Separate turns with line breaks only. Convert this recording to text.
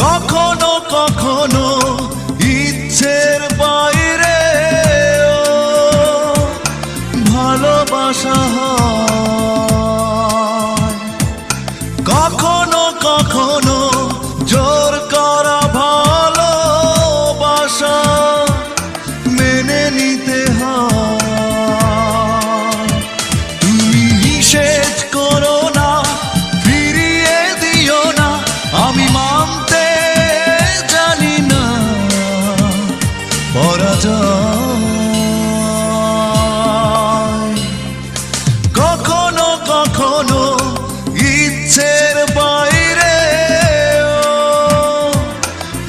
কখনো কখনো ইচ্ছের বাইরে ভালোবাসা কখনো কখনো জোর করা ভালোবাসা মেনে নিতে পরাজয়। কখনো কখনো ইচ্ছের